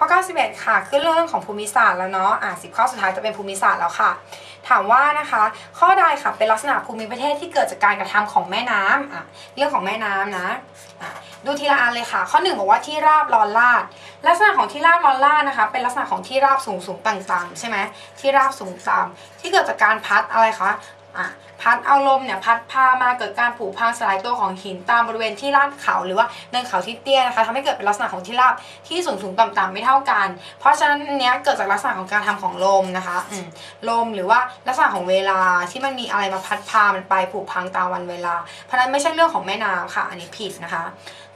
ข้อ 91 ค่ะ ขึ้นเรื่องของภูมิศาสตร์แล้วเนาะ อะสิบข้อสุดท้ายจะเป็นภูมิศาสตร์แล้วค่ะ ถามว่านะคะ ข้อใดค่ะ เป็นลักษณะภูมิประเทศที่เกิดจากการกระทำของแม่น้ำอะ เรื่องของแม่น้ำนะอะดูทีละอันเลยค่ะ ข้อหนึ่งบอกว่าที่ราบร้อนลาด ลักษณะของที่ราบร้อนลาดนะคะ เป็นลักษณะของที่ราบสูงสูงต่ำๆใช่ไหมที่ราบสูงต่ำที่เกิดจากการพัดอะไรคะ อะ พัดเอาลมเนี่ยพัดพามาเกิดการผุพังสลายตัวของหินตามบริเวณที่ลาดเขาหรือว่าเนินเขาที่เตี้ยนะคะทำให้เกิดเป็นลักษณะของที่ราบที่สูงสูงต่ำๆไม่เท่ากัน เพราะฉะนั้นเนี้ยเกิดจากลักษณะของการทำของลมนะคะลมหรือว่าลักษณะของเวลาที่มันมีอะไรมาพัดพามันไปผุพังตามวันเวลา เพราะนั้นไม่ใช่เรื่องของแม่น้ำค่ะ อันนี้ผิดนะคะ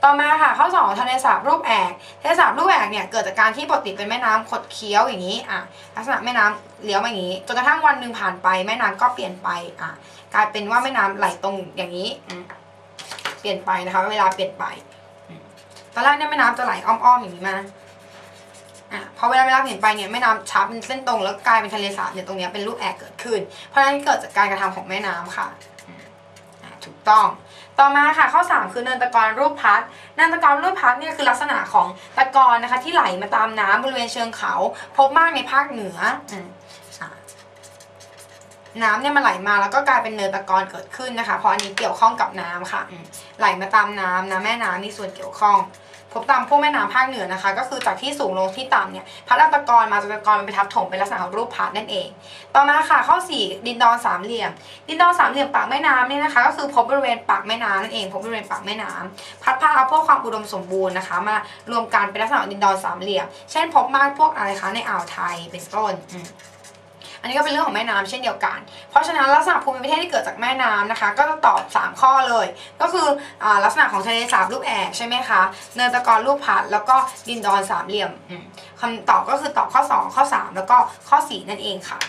ต่อมาค่ะข้อ2ทะเลสาบรูปแอกทะเลสาบรูปแอกเนี่ยเกิดจากการที่ปกติเป็นแม่น้ำคดเคี้ยวอย่างนี้อะลักษณะแม่น้ำเลี้ยวมาอย่างนี้จนกระทั่งวันหนึ่งผ่านไปแม่น้ำก็เปลี่ยนไปอะ กลายเป็นว่าแม่น้ำไหลตรงอย่างนี้เปลี่ยนไปนะคะ เวลาเปลี่ยนไปตอนแรกเนี่ยแม่น้ำจะไหลอ้อมๆอย่างนี้มาอะพอเวลาเวลาเปลี่ยนไปเนี่ยแม่น้ำชับเป็นเส้นตรงแล้วกลายเป็นทะเลสาบเนี่ยตรงเนี้ยเป็นรูปแอกเกิดขึ้น เพราะนั้นเกิดจากการกระทำของแม่น้ำค่ะถูกต้องต่อมาค่ะข้อ 3 คือเนินตะกอนรูปพัดเนินตะกอนรูปพัดเนี่ยคือลักษณะของตะกอนนะคะที่ไหลมาตามน้ำบริเวณเชิงเขา พบมากในภาคเหนืออืมอะ น้ำเนี่ยมันไหลมาแล้วก็กลายเป็นเนินตะกอนเกิดขึ้นนะคะ เพราะอันนี้เกี่ยวข้องกับน้ำค่ะไหลมาตามน้ำนะแม่น้ำมีส่วนเกี่ยวข้อง พบตามพวกแม่น้ำภาคเหนือนะคะ ก็คือจากที่สูงลงที่ต่ำเนี่ยพัดเอาตะกอนมาจนตะกอนมันไปทับถมเป็นลักษณะของรูปพัดนั่นเอง ต่อมาค่ะข้อ 4 ดินดอนสามเหลี่ยม ดินดอนสามเหลี่ยมปากแม่น้ำเนี่ยนะคะ ก็คือพบบริเวณปากแม่น้ำนั่นเองพบบริเวณปากแม่น้ำพัดพาเอาพวกความอุดมสมบูรณ์นะคะ มารวมกันเป็นลักษณะของดินดอนสามเหลี่ยม เช่น พบมากพวกอะไรคะในอ่าวไทยเป็นต้น อันนี้ก็เป็นเรื่องของแม่น้ำเช่นเดียวกัน เพราะฉะนั้นลักษณะภูมิประเทศที่เกิดจากแม่น้ำนะคะ ก็จะตอบ 3 ข้อเลย ก็คืออลักษณะของทะเลสาบรูปแอกใช่ไหมคะ เนินตะกอนรูปพัดแล้วก็ดินดอนสามเหลี่ยมอืมคำตอบก็คือตอบข้อ 2 ข้อ 3 แล้วก็ข้อ 4 นั่นเองค่ะ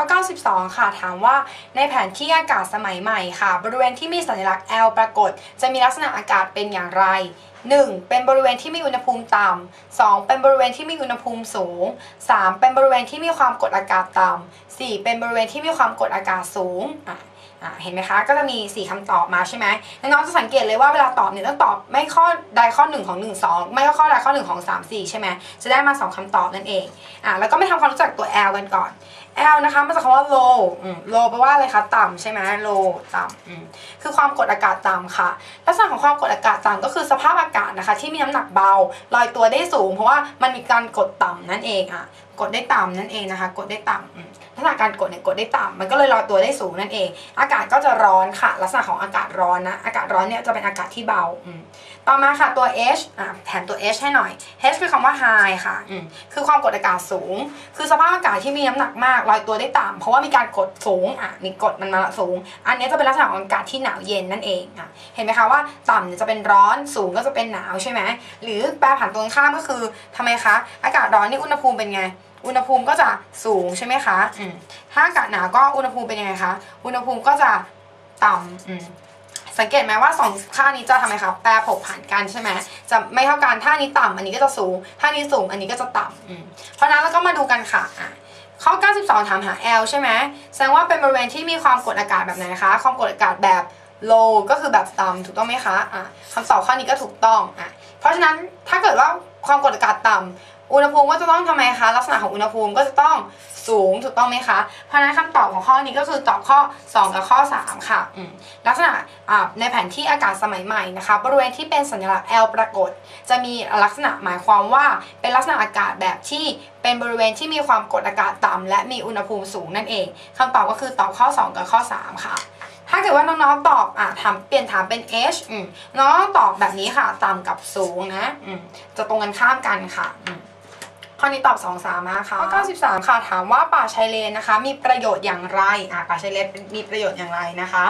ข้อ 92 ค่ะ ถามว่าในแผนที่อากาศสมัยใหม่ค่ะ บริเวณที่มีสัญลักษณ์ L ปรากฏ จะมีลักษณะอากาศเป็นอย่างไร 1. เป็นบริเวณที่มีอุณหภูมิต่ำ 2. เป็นบริเวณที่มีอุณหภูมิสูง 3. เป็นบริเวณที่มีความกดอากาศต่ำ 4. เป็นบริเวณที่มีความกดอากาศสูงอะอะ เห็นไหมคะ ก็จะมี 4คำตอบมาใช่ไหมน้องๆจะสังเกตเลยว่าเวลาตอบเนี่ยต้องตอบไม่ข้อใดข้อ 1 ของ 1 2 ไม่ก็ข้อใดข้อ 1 ของ 3 4 ใช่ไหมจะได้มา 2คำตอบนั่นเองอะแล้วก็ไม่ทำความรู้จักตัว L กันก่อน L นะคะมาจากคำว่า low low แปลว่าอะไรคะต่ำใช่ไหม low ต่ำคือความกดอากาศต่ำค่ะ ลักษณะของความกดอากาศต่ำก็คือสภาพอากาศนะคะ ที่มีน้ำหนักเบาลอยตัวได้สูง เพราะว่ามันมีการกดต่ำนั่นเองอะ กดได้ต่ำนั่นเองนะคะ กดได้ต่ำลักษณะการกดเนี่ยกดได้ต่ำมันก็เลยลอยตัวได้สูงนั่นเอง อากาศก็จะร้อนค่ะ ลักษณะของอากาศร้อนนะ อากาศร้อนเนี่ยจะเป็นอากาศที่เบาต่อมาค่ะตัว H อะแถมตัว H ให้หน่อย H คือคำว่า high ค่ะคือความกดอากาศสูง คือสภาพอากาศที่มีน้ำหนักมากลอยตัวได้ต่ำเพราะว่ามีการกดสูงอะมีกดมันมาสูง อันนี้จะเป็นลักษณะของอากาศที่หนาวเย็นนั่นเองอะเห็นไหมคะว่าต่ำเนี่ยจะเป็นร้อนสูงก็จะเป็นหนาวใช่ไหมหรือแปลผันตรงข้ามก็คือทำไมคะอากาศร้อนนี่อุณหภูมิเป็นไง อุณหภูมิก็จะสูงใช่ไหมคะอืมถ้าอากาศหนาวก็อุณหภูมิเป็นยังไงคะอุณหภูมิก็จะต่ำอืมสังเกตไหมว่าสองท่านี้จะทำไมคะแปรผกผันกันใช่ไหมจะไม่เท่ากันท่านี้ต่ำอันนี้ก็จะสูงท่านี้สูงอันนี้ก็จะต่ำเพราะนั้นเราก็มาดูกันค่ะอะข้อ 92 ถามหา L ใช่ไหมแสดงว่าเป็นบริเวณที่มีความกดอากาศแบบไหนคะ ความกดอากาศแบบ low ก็คือแบบต่ำถูกต้องไหมคะอะคำตอบข้อนี้ก็ถูกต้องอะเพราะฉะนั้นถ้าเกิดว่าความกดอากาศต่ำอุณหภูมิก็จะต้องทำไมคะ ลักษณะของอุณหภูมิก็จะต้องสูงถูกต้องไหมคะ เพราะฉะนั้นคำตอบของข้อนี้ก็คือตอบข้อ 2 กับข้อ 3 ค่ะลักษณะในแผนที่อากาศสมัยใหม่นะคะบริเวณที่เป็นสัญลักษณ์ L ปรากฏ จะมีลักษณะหมายความว่าเป็นลักษณะอากาศแบบที่เป็นบริเวณที่มีความกดอากาศต่ำและมีอุณหภูมิสูงนั่นเองคำตอบก็คือตอบข้อ 2 กับข้อ 3 ค่ะ ถ้าเกิดว่าน้องๆตอบอะถามเปลี่ยนถามเป็น H อืมน้องตอบแบบนี้ค่ะ ต่ำกับสูงนะอืมจะตรงกันข้ามกันค่ะอืมข้อนี้ตอบ 2 3มาค่ะข้อ93 ค่ะ ถามว่าป่าชายเลนนะคะ มีประโยชน์อย่างไรอะป่าชายเลนมีประโยชน์อย่างไรนะคะ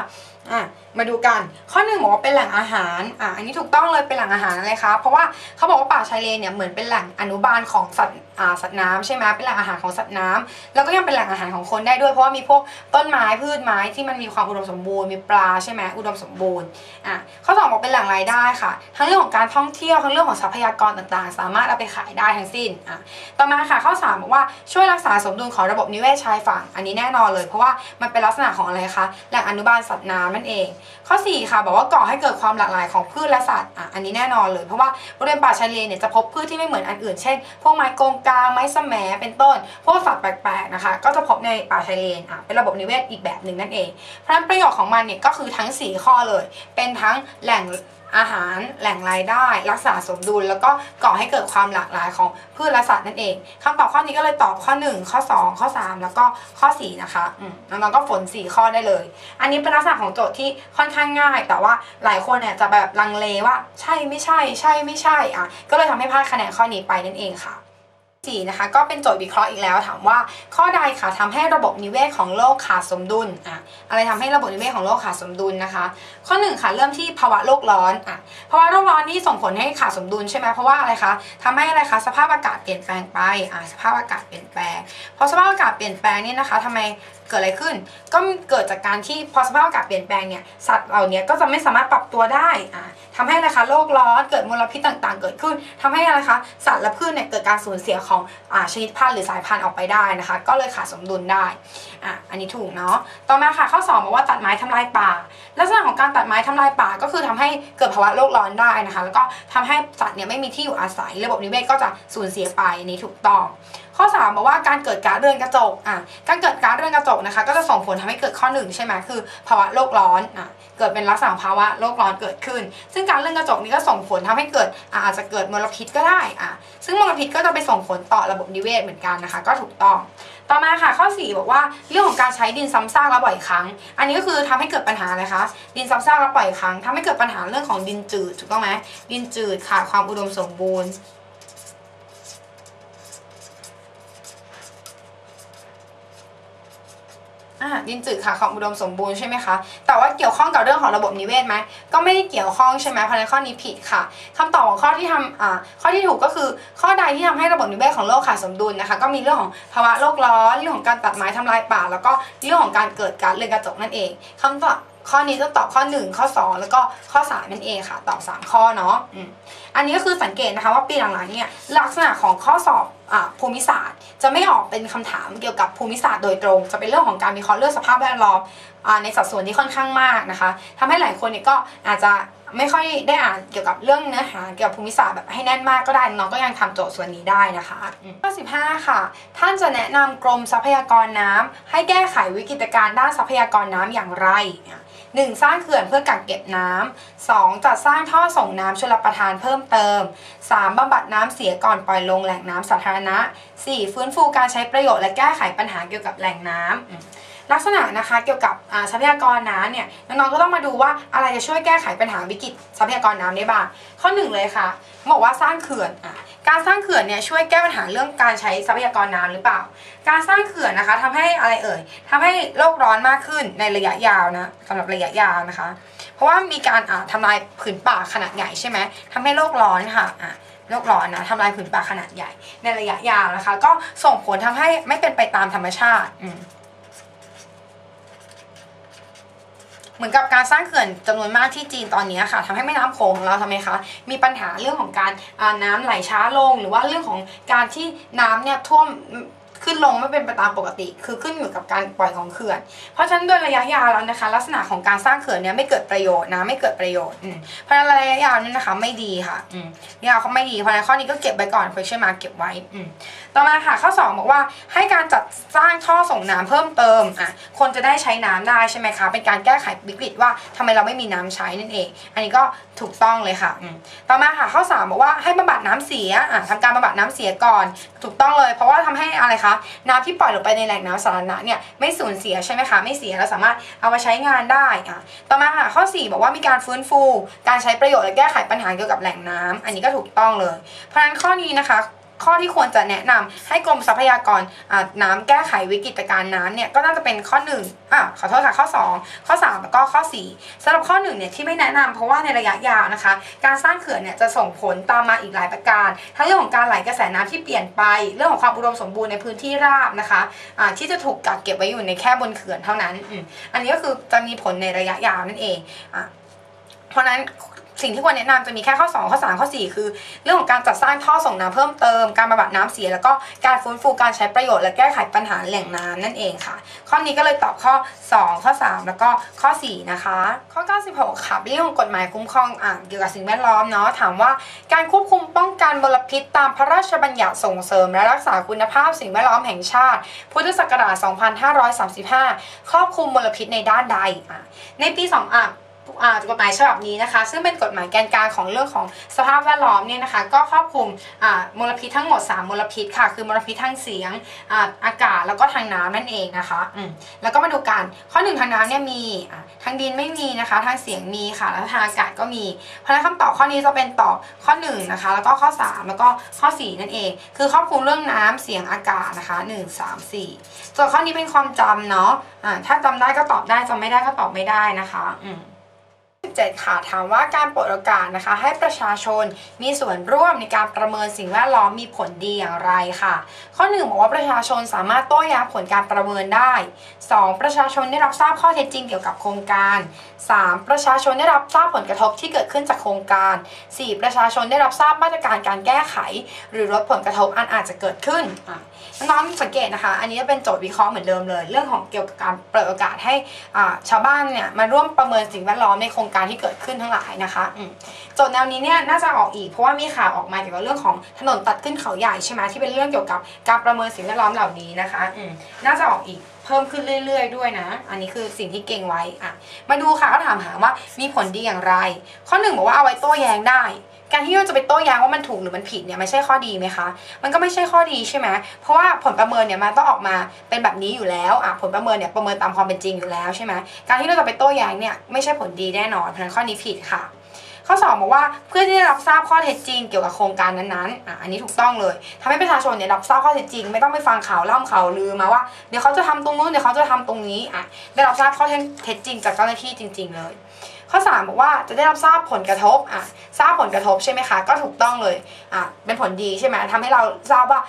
อะมาดูกัน ข้อหนึ่งบอกว่าเป็นแหล่งอาหารอะอันนี้ถูกต้องเลยเป็นแหล่งอาหารอะไรคะเพราะว่าเขาบอกว่าป่าชายเลนเนี่ยเหมือนเป็นแหล่งอนุบาลของสัตว์อ่า สัตว์น้ำใช่ไหมเป็นแหล่งอาหารของสัตว์น้ำแล้วก็ยังเป็นแหล่งอาหารของคนได้ด้วยเพราะว่ามีพวกต้นไม้พืชไม้ที่มันมีความอุดมสมบูรณ์มีปลาใช่ไหมอุดมสมบูรณ์อะข้อสองบอกเป็นแหล่งรายได้ค่ะ ทั้งเรื่องของการท่องเที่ยวทั้งเรื่องของทรัพยากรต่างๆ สามารถเอาไปขายได้ทั้งสิ้นอะต่อมาค่ะข้อสามบอกว่าช่วยรักษาสมดุลของระบบนิเวศชายฝั่งอันนี้แน่นอนเลย เพราะว่ามันเป็นลักษณะของอะไรคะแหล่งอนุบาลสัตว์น้ำนั่นนั่นเอง ข้อ 4 ค่ะ บอกว่าก่อให้เกิดความหลากหลายของพืชและสัตว์อะอันนี้แน่นอนเลย เพราะว่าบริเวณป่าชายเลนเนี่ยจะพบพืชที่ไม่เหมือนอันอื่นเช่นพวกไม้กงกาไม้สมเป็นต้น พวกสัตว์แปลกๆนะคะ ก็จะพบในป่าชายเลนอะเป็นระบบนิเวศอีกแบบหนึ่งนั่นเอง เพราะนั้นประโยชน์ของมันเนี่ยก็คือทั้ง 4 ข้อเลย เป็นทั้งแหล่งอาหารแหล่งรายได้ รักษาสมดุล แล้วก็ก่อให้เกิดความหลากหลายของพืชและสัตว์นั่นเองคำตอบข้อนี้ก็เลยตอบข้อ 1 ข้อ 2 ข้อ 3 แล้วก็ข้อ 4 นะคะอืมน้องๆก็ฝน 4 ข้อได้เลย อันนี้เป็นลักษณะของโจทย์ที่ค่อนข้างง่าย แต่ว่าหลายคนเนี่ยจะแบบลังเลว่าใช่ไม่ใช่ ใช่ไม่ใช่อะก็เลยทำให้พลาดคะแนนข้อนี้ไปนั่นเองค่ะ 4นะคะก็เป็นโจทย์วิเคราะห์อีกแล้ว ถามว่าข้อใดค่ะทำให้ระบบนิเวศของโลกขาดสมดุลอะอะไรทำให้ระบบนิเวศของโลกขาดสมดุลนะคะ ข้อ1ค่ะเริ่มที่ภาวะโลกร้อนอะภาวะโลกร้อนนี่ส่งผลให้ขาดสมดุลใช่ไหมเพราะว่าอะไรคะทำให้อะไรคะสภาพอากาศเปลี่ยนแปลงไปอะสภาพอากาศเปลี่ยนแปลงพอสภาพอากาศเปลี่ยนแปลงนี่นะคะทำไม เกิดอะไรขึ้น ก็เกิดจากการที่พอสภาพอากาศเปลี่ยนแปลงเนี่ยสัตว์เหล่านี้ก็จะไม่สามารถปรับตัวได้อ่าทำให้อะไรคะโลกร้อนเกิดมลพิษต่างๆ เกิดขึ้นทำให้อะไรคะสัตว์และพืชเนี่ยเกิดการสูญเสียของอ่าชนิดพันธุ์หรือสายพันธุ์ออกไปได้นะคะ ก็เลยขาดสมดุลได้อ่าอันนี้ถูกเนาะต่อมาค่ะข้อ2บอกว่าตัดไม้ทำลายป่า ลักษณะของการตัดไม้ทำลายป่าก็คือทำให้เกิดภาวะโลกร้อนได้นะคะ แล้วก็ทำให้สัตว์เนี่ยไม่มีที่อยู่อาศัย ระบบนิเวศก็จะสูญเสียไปนี้ถูกต้อง ข้อ3บอกว่าการเกิดก๊าซเรือนกระจกอะการเกิดก๊าซเรือนกระจกนะคะ ก็จะส่งผลทำให้เกิดข้อ1ใช่ไหมคือภาวะโลกร้อนอะเกิดเป็นลักษณะของภาวะโลกร้อนเกิดขึ้น ซึ่งการเรือนกระจกนี้ก็ส่งผลทำให้เกิดอาจจะเกิดมลพิษก็ได้อะซึ่งมลพิษก็จะไปส่งผลต่อระบบนิเวศเหมือนกันนะคะ ก็ถูกต้อง ต่อมาค่ะข้อ 4 บอกว่าเรื่องของการใช้ดินซ้ำซากและบ่อยครั้ง อันนี้ก็คือทำให้เกิดปัญหาอะไรคะดินซ้ำซากและบ่อยครั้งทำให้เกิดปัญหาเรื่องของดินจืดถูกต้องไหมดินจืดขาดความอุดมสมบูรณ์ อ่าดินจืดค่ะความอุดมสมบูรณ์ใช่ไหมคะแต่ว่าเกี่ยวข้องกับเรื่องของระบบนิเวศไหมก็ไม่ได้เกี่ยวข้องใช่ไหมเพราะในข้อนี้ผิดค่ะคำตอบของข้อที่ทำอ่าข้อที่ถูกก็คือ ข้อใดที่ทำให้ระบบนิเวศของโลกขาดสมดุลนะคะ ก็มีเรื่องของภาวะโลกร้อนเรื่องของการตัดไม้ทำลายป่า แล้วก็เรื่องของการเกิดการเรือนกระจกนั่นเองคำตอบ ข้อนี้จะตอบข้อ 1 ข้อ 2 แล้วก็ข้อ 3 นั่นเองค่ะ ตอบ 3 ข้อเนาะอืมอันนี้ก็คือสังเกตนะคะว่าปีหลังๆเนี่ยลักษณะของข้อสอบอ่าภูมิศาสตร์ จะไม่ออกเป็นคำถามเกี่ยวกับภูมิศาสตร์โดยตรง จะเป็นเรื่องของการวิเคราะห์เรื่องสภาพแวดล้อมอ่าในสัดส่วนที่ค่อนข้างมากนะคะทำให้หลายคนเนี่ยก็อาจจะไม่ค่อยได้อ่านเกี่ยวกับเรื่องเนื้อหาเกี่ยวกับภูมิศาสตร์แบบให้แน่นมากก็ได้น้องก็ยังทำโจทย์ส่วนนี้ได้นะคะอืมข้อ15 ค่ะ ท่านจะแนะนำกรมทรัพยากรน้ำให้แก้ไขวิกฤตการณ์ด้านทรัพยากรน้ำอย่างไร 1. สร้างเขื่อนเพื่อกักเก็บน้ำ 2. จัดสร้างท่อส่งน้ำชลประทานเพิ่มเติม 3. บำบัดน้ำเสียก่อนปล่อยลงแหล่งน้ำสาธารณะ 4. ฟื้นฟูการใช้ประโยชน์และแก้ไขปัญหาเกี่ยวกับแหล่งน้ำอืม ลักษณะนะคะเกี่ยวกับทรัพยากรน้ำเนี่ยน้องๆก็ต้องมาดูว่าอะไรจะช่วยแก้ไขปัญหาวิกฤตทรัพยากรน้ำได้บ้างข้อหนึ่งเลยค่ะบอกว่าสร้างเขื่อนอะการสร้างเขื่อนเนี่ยช่วยแก้ปัญหาเรื่องการใช้ทรัพยากรน้ำหรือเปล่า การสร้างเขื่อนนะคะทำให้อะไรเอ่ยทำให้โลกร้อนมากขึ้นในระยะยาวนะสำหรับระยะยาวนะคะ เพราะว่ามีการอ่าทำลายผืนป่าขนาดใหญ่ใช่ไหมทำให้โลกร้อนค่ะะโลกร้อนนะทำลายผืนป่าขนาดใหญ่ ในระยะยาวนะคะ ก็ส่งผลทำให้ไม่เป็นไปตามธรรมชาติอืม เหมือนกับการสร้างเขื่อนจำนวนมากที่จีนตอนนี้ค่ะทำให้แม่น้ำโขงของเราทำไมคะมีปัญหาเรื่องของการน้ำไหลช้าลง หรือว่าเรื่องของการที่น้ำเนี่ยท่วม ขึ้นลงไม่เป็นไปตามปกติ คือขึ้นอยู่กับการปล่อยของเขื่อน เพราะฉะนั้นด้วยระยะยาวแล้วนะคะ ลักษณะของการสร้างเขื่อนเนี่ยไม่เกิดประโยชน์นะไม่เกิดประโยชน์เพราะฉะนั้นระยะยาวเนี่ยนะคะไม่ดีค่ะระยะยาวเขาไม่ดีเพราะฉะนั้นข้อนี้ก็เก็บไว้ก่อน question mark เก็บไว้ต่อมาค่ะข้อ 2 บอกว่าให้การจัดสร้างท่อส่งน้ำเพิ่มเติมอะคนจะได้ใช้น้ำได้ใช่ไหมคะเป็นการแก้ไขวิกฤตว่าทำไมเราไม่มีน้ำใช้นั่นเอง อันนี้ก็ถูกต้องเลยค่ะต่อมาค่ะข้อ 3 บอกว่าให้บำบัดน้ำเสียอะทำการบำบัดน้ำเสียก่อน ถูกต้องเลย เพราะว่าทำให้อะไรคะน้ำที่ปล่อยลงไปในแหล่งน้ำสาธารณะเนี่ยไม่สูญเสียใช่ไหมคะ ไม่เสียเราสามารถเอามาใช้งานได้อะต่อมาค่ะข้อ 4 บอกว่ามีการฟื้นฟู การใช้ประโยชน์และแก้ไขปัญหาเกี่ยวกับแหล่งน้ำอันนี้ก็ถูกต้องเลย เพราะฉะนั้นข้อนี้นะคะ ข้อที่ควรจะแนะนำให้กรมทรัพยากรน้ำแก้ไขวิกฤตการณ์น้ำเนี่ยก็น่าจะเป็นข้อ1อะขอโทษค่ะข้อ 2 ข้อ 3 แล้วก็ข้อ 4สำหรับข้อ1เนี่ยที่ไม่แนะนำเพราะว่าในระยะยาวนะคะ การสร้างเขื่อนเนี่ยจะส่งผลตามมาอีกหลายประการ ทั้งเรื่องของการไหลกระแสน้ำที่เปลี่ยนไป เรื่องของความอุดมสมบูรณ์ในพื้นที่ราบนะคะอ่าที่จะถูกกักเก็บไว้อยู่ในแค่บนเขื่อนเท่านั้น อันนี้ก็คือจะมีผลในระยะยาวนั่นเองอะเพราะนั้น สิ่งที่ควรแนะนำจะมีแค่ข้อ 2 ข้อ 3 ข้อ 4 คือ เรื่องของการจัดสร้างท่อส่งน้ำเพิ่มเติมการบำบัดน้ำเสีย แล้วก็การฟื้นฟูการใช้ประโยชน์และแก้ไขปัญหาแหล่งน้ำนั่นเองค่ะ ข้อนี้ก็เลยตอบข้อ 2 ข้อ 3 แล้วก็ข้อ 4 นะคะ ข้อ 96 ค่ะเรื่องของกฎหมายคุ้มครองอ่าเกี่ยวกับสิ่งแวดล้อมเนาะถามว่าการควบคุมป้องกันมลพิษตามพระราชบัญญัติส่งเสริม และรักษาคุณภาพสิ่งแวดล้อมแห่งชาติ พุทธศักราช 2535 ครอบคลุมมลพิษในด้านใดในปี2อะ กฎหมายฉบับนี้นะคะ ซึ่งเป็นกฎหมายแกนกลางของเรื่องของสภาพแวดล้อมเนี่ยนะคะก็ครอบคลุมมลพิษทั้งหมด 3 มลพิษค่ะ คือมลพิษทางเสียงอาอากาศแล้วก็ทางน้ำนั่นเองนะคะแล้วก็มาดูกันข้อหนึ่งทางน้ำเนี่ยมีทางดินไม่มีนะคะ ทางเสียงมีค่ะ แล้วทางอากาศก็มี เพราะฉะนั้นคำตอบข้อนี้จะเป็นตอบข้อ1นะคะแล้วก็ข้อ 3 แล้วก็ข้อ 4 นั่นเอง คือครอบคลุมเรื่องน้ำเสียงอากาศนะคะ 1 3 4 ส่วนข้อนี้เป็นความจำเนาะะถ้าจำได้ก็ตอบได้จำไม่ได้ก็ตอบไม่ได้นะคะอืม 7 ค่ะ ถามว่าการเปิดโอกาสนะคะ ให้ประชาชนมีส่วนร่วมในการประเมินสิ่งแวดล้อมมีผลดีอย่างไรค่ะ ข้อ 1 บอกว่าประชาชนสามารถโต้แย้งผลการประเมินได้ 2. ประชาชนได้รับทราบข้อเท็จจริงเกี่ยวกับโครงการ 3. ประชาชนได้รับทราบผลกระทบที่เกิดขึ้นจากโครงการ 4. ประชาชนได้รับทราบมาตรการการแก้ไข หรือลดผลกระทบอันอาจจะเกิดขึ้น น้องสังเกตนะคะ อันนี้จะเป็นโจทย์วิเคราะห์เหมือนเดิมเลย เรื่องของเกี่ยวกับการเปิดโอกาสให้ชาวบ้านเนี่ยมาร่วมประเมินสิ่งแวดล้อมในโครงการที่เกิดขึ้นทั้งหลายนะคะโจทย์แนวนี้เนี่ยน่าจะออกอีกเพราะว่ามีข่าวออกมาเกี่ยวกับเรื่องของถนนตัดขึ้นเขาใหญ่ใช่ไหมที่เป็นเรื่องเกี่ยวกับการประเมินสิ่งแวดล้อมเหล่านี้นะคะน่าจะออกอีกเพิ่มขึ้นเรื่อย ๆ ด้วยนะ อันนี้คือสิ่งที่เก่งไว้อะมาดูค่ะก็ถามหาว่ามีผลดีอย่างไร ข้อหนึ่งบอกว่าเอาไว้โต้แย้งได้ การที่เราจะไปโต้แย้งว่ามันถูกหรือมันผิดเนี่ยไม่ใช่ข้อดีไหมคะ มันก็ไม่ใช่ข้อดีใช่ไหมเพราะว่าผลประเมินเนี่ยมันต้องออกมาเป็นแบบนี้อยู่แล้วอะผลประเมินเนี่ยประเมินตามความเป็นจริงอยู่แล้วใช่ไหมการที่เราจะไปโต้แย้งเนี่ยไม่ใช่ผลดีแน่นอนเพราะนั้นข้อนี้ผิดค่ะข้อ2บอกว่าเพื่อที่จะรับทราบข้อเท็จจริงเกี่ยวกับโครงการนั้นๆอะอันนี้ถูกต้องเลยทำให้ประชาชนเนี่ยรับทราบข้อเท็จจริง ไม่ต้องไปฟังข่าวเล่าข่าวลือมาว่าเดี๋ยวเขาจะทำตรงนู้นเดี๋ยวเขาจะทำตรงนี้อะได้รับทราบข้อเท็จจริงจากเจ้าหน้าที่จริง ๆ เลย ข้อ 3 บอกว่าจะได้รับทราบผลกระทบอะทราบผลกระทบใช่ไหมคะ ก็ถูกต้องเลยอะเป็นผลดีใช่ไหมทำให้เราทราบว่า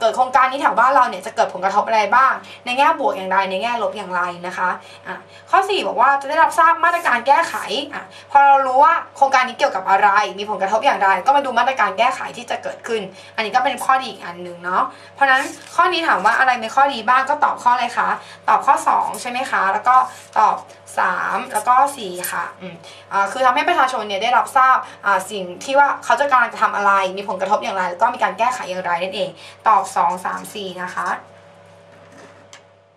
เกิดโครงการนี้แถวบ้านเราเนี่ยจะเกิดผลกระทบอะไรบ้าง ในแง่บวกอย่างไรในแง่ลบอย่างไรนะคะะข้อ 4 บอกว่าจะได้รับทราบมาตรการแก้ไขอพอเรารู้ว่าโครงการนี้เกี่ยวกับอะไร มีผลกระทบอย่างไร ก็มาดูมาตรการแก้ไขที่จะเกิดขึ้น อันนี้ก็เป็นข้อดีอีกอันหนึ่งเนาะเพราะนั้นข้อนี้ถามว่าอะไรเป็นข้อดีบ้างก็ตอบข้ออะไรคะตอบข้อ 2 ใช่ไหมคะ แล้วก็ตอบ 3 แล้วก็ 4 ค่ะอืมอ่าคือทำให้ประชาชนเนี่ยได้รับทราบอ่าสิ่งที่ว่าเขาจะกำลังจะทำอะไร มีผลกระทบอย่างไรแล้วก็มีการแก้ไขอย่างไรนั่นเอง ตอบ 2 3 4 นะคะ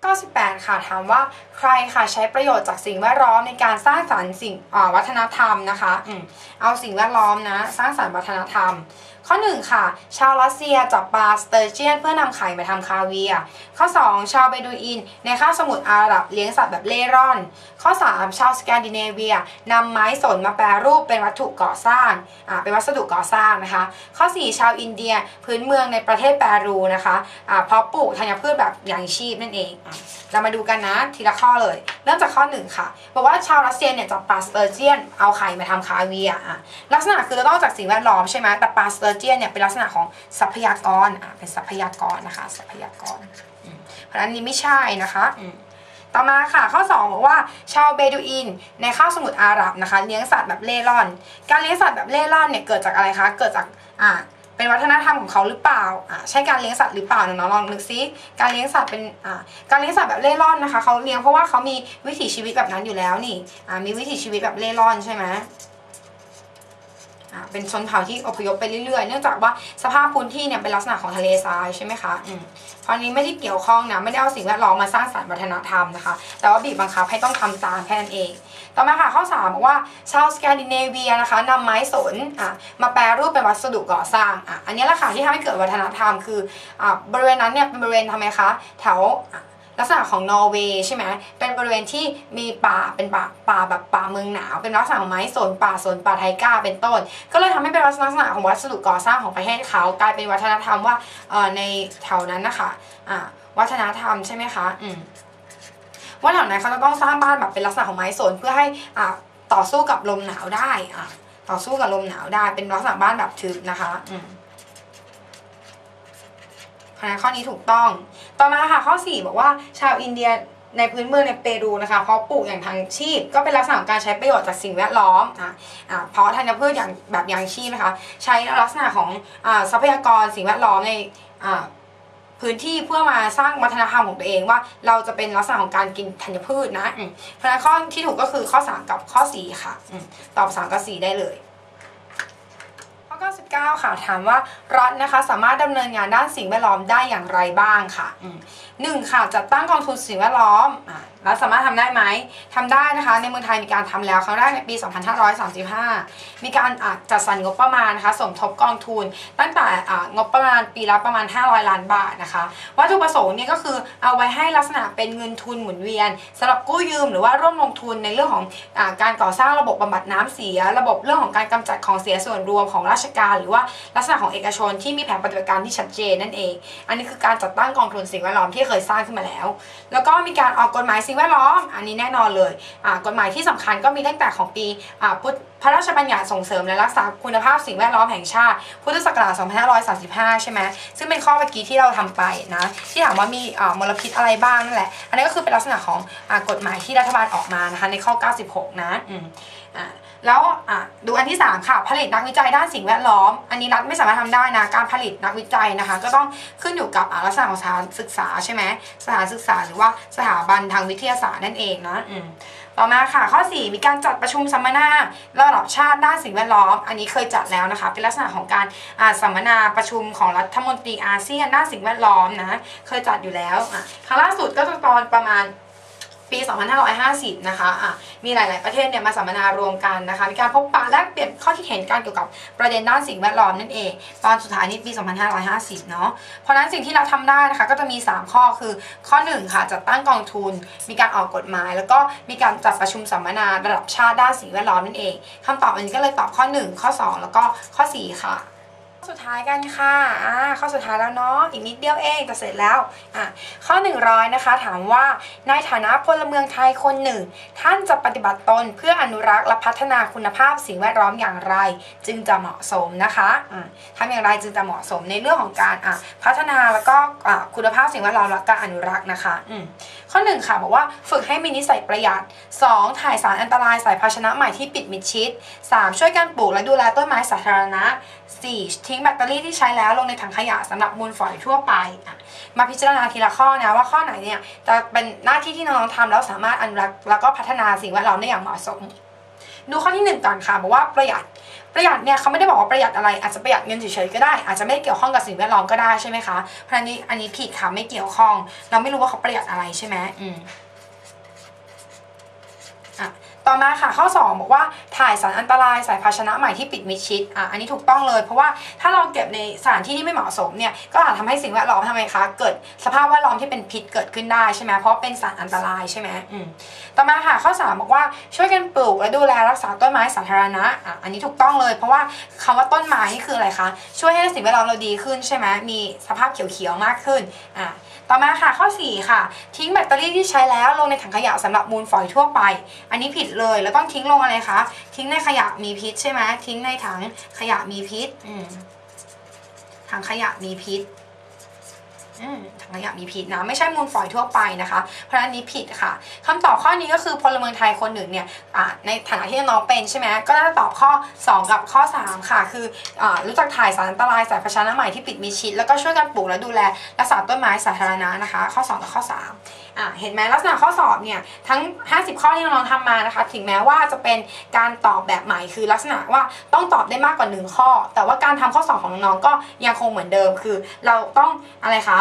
98 ค่ะถามว่าใครค่ะใช้ประโยชน์จากสิ่งแวดล้อมในการสร้างสรรค์สิ่งวัฒนธรรมนะคะอเอาสิ่งแวดล้อมนะ สร้างสรรค์วัฒนธรรมข้อ 1 ค่ะ ชาวรัสเซียจับปลาสเตอร์เจียนเพื่อนำไข่มาทำคาเวีย ข้อ 2 ชาวเบดูอิน ในคาบสมุทรอาหรับเลี้ยงสัตว์แบบเล่ร่อน ข้อ 3 ชาวสแกนดิเนเวียนำไม้สนมาแปรรูปเป็นวัตถุก่อสร้างอ่าเป็นวัสดุก่อสร้างนะคะ ข้อ 4 ชาวอินเดียพื้นเมืองในประเทศแปรูนะคะอ่าเพาะปลูกธัญพืชแบบอย่างชีพนั่นเองเรามาดูกันนะทีละข้อเลย เริ่มจากข้อ 1 ค่ะ บอกว่าชาวรัสเซียเนี่ยจับปลาสเตอร์เจียนเอาไข่มาทำคาเวียอะลักษณะคือเราต้องจากสิ่งแวดล้อมใช่ไหมแต่ปลาสเตอร์เจียนเนี่ยเป็นลักษณะของทรัพยากรอะเป็นทรัพยากรนะคะ ทรัพยากรเพราะฉะนั้นนี้ไม่ใช่นะคะต่อมาค่ะข้อ 2 บอกว่าชาวเบดูอิน ในข้าวสมุทรอาหรับนะคะ เลี้ยงสัตว์แบบเล่ร่อน การเลี้ยงสัตว์แบบเล่ร่อนเนี่ยเกิดจากอะไรคะเกิดจากอ่าเป็นวัฒนธรรมของเขาหรือเปล่า อ่าใช่การเลี้ยงสัตว์หรือเปล่าน้องลองนึกซิการเลี้ยงสัตว์เป็น อ่า การเลี้ยงสัตว์แบบเล่ร่อนนะคะ เขาเลี้ยงเพราะว่าเขามีวิถีชีวิตแบบนั้นอยู่แล้วนี่ อ่า มีวิถีชีวิตแบบเล่ร่อนใช่ไหม เป็นชนเผ่าที่อพยพไปเรื่อยๆ เนื่องจากว่าสภาพพื้นที่เนี่ยเป็นลักษณะของทะเลทรายใช่ไหมคะอืมเพราะนี้ไม่ได้เกี่ยวข้องนะไม่ได้เอาสิ่งแวดล้อมมาสร้างสรรค์วัฒนธรรมนะคะ แต่ว่าบีบบังคับให้ต้องทำตามแค่นั้นเอง ต่อมาค่ะข้อ3บอกว่าชาวสแกนดิเนเวียนะคะนำไม้สนอะมาแปรรูปเป็นวัสดุก่อสร้างอะอันนี้แหละค่ะที่ทำให้เกิดวัฒนธรรมคืออะบริเวณนั้นเนี่ยเป็นบริเวณทำไมคะแถว ลักษณะของนอร์เวย์ใช่ไหมเป็นบริเวณที่มีป่าเป็นป่าป่าแบบป่าเมืองหนาว เป็นลักษณะของไม้สนป่าสนป่าไทก้าเป็นต้น ก็เลยทำให้เป็นลักษณะของวัสดุก่อสร้างของประเทศเขากลายเป็นวัฒนธรรมว่าในแถวนั้นนะคะวัฒนธรรมใช่ไหมคะอืมว่าแถวนั้นเขาจะต้องสร้างบ้านแบบเป็นลักษณะของไม้สนเพื่อให้อ่าต่อสู้กับลมหนาวได้อ่าต่อสู้กับลมหนาวได้เป็นลักษณะบ้านแบบทึบนะคะอืม เพราะนั้นข้อนี้ถูกต้อง ต่อมาค่ะข้อ 4 บอกว่าชาวอินเดียในพื้นเมืองในเปรูนะคะเพราะปลูกอย่างทางชีพ ก็เป็นลักษณะของการใช้ประโยชน์จากสิ่งแวดล้อมอะอะเพราะธัญพืชอย่างแบบยางชีพนะคะใช้ลักษณะของอ่าทรัพยากรสิ่งแวดล้อมในอ่าพื้นที่เพื่อมาสร้างวัฒนธรรมของตัวเองว่า เราจะเป็นลักษณะของการกินธัญพืชนะเพราะฉะนั้นข้อที่ถูกก็คือข้อ 3 กับข้อ 4 ค่ะอตอบ 3 กับ 4 ได้เลย ข้อ99ค่ะ ถามว่ารัฐนะคะสามารถดำเนินงานด้านสิ่งแวดล้อมได้อย่างไรบ้างค่ะหนึ่งค่ะจัดตั้งกองทุนสิ่งแวดล้อมรัฐสามารถทำได้ไหมทำได้นะคะ ในเมืองไทยมีการทำแล้วครั้งแรกในปี 2535 มีการจัดสรรงบประมาณนะคะสมทบกองทุน ตั้งแต่งบประมาณปีละประมาณ 500 ล้านบาทนะคะวัตถุประสงค์เนี่ยก็คือเอาไว้ให้ลักษณะเป็นเงินทุนหมุนเวียนสำหรับกู้ยืมหรือว่าร่วมลงทุนในเรื่องของอการก่อสร้างระบบบำบัดน้ำเสีย ระบบเรื่องของการกำจัดของเสียส่วนรวมของราชการหรือว่าลักษณะของเอกชนที่มีแผนปฏิบัติการที่ชัดเจนนั่นเอง อันนี้คือการจัดตั้งกองทุนสิ่งแวดล้อมที่เคยสร้างขึ้นมาแล้ว แล้วก็มีการออกกฎหมายสิ่งแวดล้อม อันนี้แน่นอนเลยกฎหมายที่สำคัญก็มีตั้งแต่ของปีพุทธพระราชบัญญัติส่งเสริมและรักษาคุณภาพสิ่งแวดล้อมแห่งชาติ พุทธศักราช 2535 ใช่ไหมซึ่งเป็นข้อเมื่อกี้ที่เราทำไปนะ ที่ถามว่ามีมลพิษอะไรบ้างนั่นแหละ อันนี้ก็คือเป็นลักษณะของอกฎหมายที่รัฐบาลออกมานะคะในข้อ 96 นะ อืมอ่า แล้วอะดูอันที่ 3 ค่ะ ผลิตนักวิจัยด้านสิ่งแวดล้อม อันนี้รัฐไม่สามารถทำได้นะ การผลิตนักวิจัยนะคะ ก็ต้องขึ้นอยู่กับลักษณะของสถานศึกษาใช่ไหมสถานศึกษาหรือว่าสถาบันทางวิทยาศาสตร์นั่นเองนะอืมต่อมาค่ะ ข้อ 4 มีการจัดประชุมสัมมนาระดับชาติด้านสิ่งแวดล้อม อันนี้เคยจัดแล้วนะคะ เป็นลักษณะของการสัมมนาประชุมของรัฐมนตรีอาเซียนด้านสิ่งแวดล้อมนะ เคยจัดอยู่แล้วอะครั้งล่าสุดก็ตอนประมาณ ปี 2550 นะคะะมีหลาย ๆ ประเทศเนี่ยมาสัมมนารวมกันนะคะ มีการพบปะแลกเปลี่ยนข้อคิดเห็นกันเกี่ยวกับประเด็นด้านสิ่งแวดล้อมนั่นเอง ตอนสุดท้ายนี่ปี 2550 เนาะ เพราะนั้นสิ่งที่เราทำได้นะคะ ก็จะมี 3 ข้อคือข้อ 1 ค่ะจัดตั้งกองทุน มีการออกกฎหมาย แล้วก็มีการจัดประชุมสัมมนาระดับชาติด้านสิ่งแวดล้อมนั่นเองคำตอบอันนี้ก็เลยตอบข้อ 1 ข้อ 2 แล้วก็ข้อ 4 ค่ะ สุดท้ายกันค่ะอ่าข้อสุดท้ายแล้วเนาะ อีกนิดเดียวเองจะเสร็จแล้วอะข้อ 100 นะคะ ถามว่า ในฐานะพลเมืองไทยคนหนึ่ง ท่านจะปฏิบัติตนเพื่ออนุรักษ์และพัฒนาคุณภาพสิ่งแวดล้อมอย่างไร จึงจะเหมาะสมนะคะอะทำอย่างไรจึงจะเหมาะสมในเรื่องของการอะพัฒนาแล้วก็อะคุณภาพสิ่งแวดล้อมและการอนุรักษ์นะคะอืมข้อ1ค่ะบอกว่าฝึกให้มีนิสัยประหยัด 2. ถ่ายสารอันตรายใส่ภาชนะใหม่ที่ปิดมิดชิด 3. ช่วยกันปลูกและดูแลต้นไม้สาธารณะ 4. ทิ้งแบตเตอรี่ที่ใช้แล้วลงในถังขยะสำหรับมูลฝอยทั่วไป มาพิจารณาทีละข้อนะว่าข้อไหนเนี่ยจะเป็นหน้าที่ที่น้องๆทำแล้วสามารถอนุรักษ์แล้วก็พัฒนาสิ่งแวดล้อมได้อย่างเหมาะสม ดูข้อที่หนึ่งก่อนค่ะบอกว่าประหยัดประหยัดเนี่ยเขาไม่ได้บอกว่าประหยัดอะไรอาจจะประหยัดเงินเฉยๆก็ได้ อาจจะไม่ได้เกี่ยวข้องกับสิ่งแวดล้อมก็ได้ใช่ไหมคะเพราะนี้อันนี้ผิดค่ะไม่เกี่ยวข้อง เราไม่รู้ว่าเขาประหยัดอะไรใช่ไหมอืมอะ ต่อมาค่ะข้อ 2 บอกว่าถ่ายสารอันตรายใส่ภาชนะใหม่ที่ปิดมิดชิดอะอันนี้ถูกต้องเลย เพราะว่าถ้าเราเก็บในสถานที่ที่ไม่เหมาะสมเนี่ยก็อาจทำให้สิ่งแวดล้อมทำไมคะเกิดสภาพแวดล้อมที่เป็นพิษเกิดขึ้นได้ใช่ไหมเพราะเป็นสารอันตรายใช่ไหมอืมต่อมาค่ะข้อ 3 บอกว่าช่วยกันปลูกและดูแลรักษาต้นไม้สาธารณะอะอันนี้ถูกต้องเลย เพราะว่าคำว่าต้นไม้นี่คืออะไรคะช่วยให้สิ่งแวดล้อมเราดีขึ้นใช่ไหมมีสภาพเขียวๆมากขึ้นอะต่อมาค่ะข้อ 4 ค่ะ ทิ้งแบตเตอรี่ที่ใช้แล้วลงในถังขยะสำหรับมูลฝอยทั่วไป อันนี้ผิดเลย แล้วต้องทิ้งลงอะไรคะ ทิ้งในขยะมีพิษใช่ไหมทิ้งในถังขยะมีพิษอืถังขยะมีพิษ ถังขยะมีพิษนะไม่ใช่มูลฝอยทั่วไปนะคะ เพราะฉะนั้นนี้ผิดค่ะคำตอบข้อนี้ก็คือพลเมืองไทยคนหนึ่งเนี่ยในฐานะที่น้องเป็นใช่ไหมก็น่าจะตอบข้อ 2 กับข้อ 3 ค่ะ คืออรู้จักถ่ายสารอันตรายใส่ภาชนะใหม่ที่ปิดมิดชิด แล้วก็ช่วยกันปลูกและดูแลรักษาต้นไม้สาธารณะนะคะ ข้อ 2 กับข้อ 3เห็นไหมลักษณะข้อสอบเนี่ยทั้ง 50 ข้อที่น้องทำมานะคะ ถึงแม้ว่าจะเป็นการตอบแบบใหม่คือลักษณะว่าต้องตอบได้มากกว่า 1 ข้อ แต่ว่าการทำข้อสอบของน้องก็ยังคงเหมือนเดิมคือ เราต้องอะไรคะ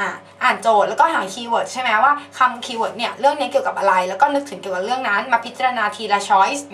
อ่าอ่านโจทย์แล้วก็หาคีย์เวิร์ดใช่ไหมว่าคำคีย์เวิร์ดเนี่ยเรื่องนี้เกี่ยวกับอะไร แล้วก็นึกถึงเกี่ยวกับเรื่องนั้น มาพิจารณาทีละช้อยส์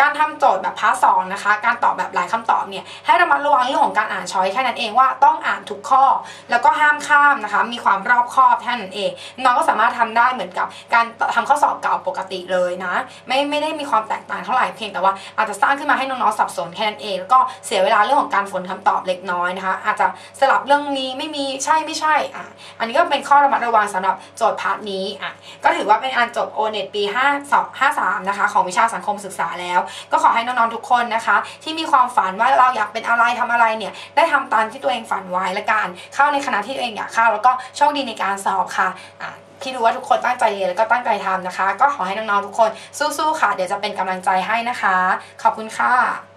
การทำโจทย์แบบพาร์ทสองนะคะ การตอบแบบหลายคำตอบเนี่ยให้ระมัดระวังเรื่องของการอ่านช้อยแค่นั้นเองว่าต้องอ่านทุกข้อ แล้วก็ห้ามข้ามนะคะ มีความรอบคอบแค่นั้นเองน้องก็สามารถทำได้เหมือนกับการทำข้อสอบเก่าปกติเลยนะ ไม่ไม่ได้มีความแตกต่างเท่าไหร่เพียงแต่ว่าอาจจะสร้างขึ้นมาให้น้องๆสับสนแค่นั้นเองแล้วก็เสียเวลาเรื่องของการฝนคำตอบเล็กน้อยนะคะ อาจจะสลับเรื่องนี้ไม่มีใช่ไม่ใช่อะอันนี้ก็เป็นข้อระมัดระวังสำหรับโจทย์พาร์ทนี้อะก็ถือว่าเป็นอันจบ o n e t ปี5 2 5 3นะคะของวิชาสังคมศึกษาแล้ว ก็ขอให้น้องๆทุกคนนะคะ ที่มีความฝันว่าเราอยากเป็นอะไรทำอะไรเนี่ยได้ทำตามที่ตัวเองฝันไว้ละกันเข้าในคณะที่ตัวเองอยากเข้า แล้วก็โชคดีในการสอบค่ะอะที่รู้ว่าทุกคนตั้งใจเรียนแล้วก็ตั้งใจทำนะคะ ก็ขอให้น้องๆทุกคนสู้ๆค่ะ เดี๋ยวจะเป็นกำลังใจให้นะคะ ขอบคุณค่ะ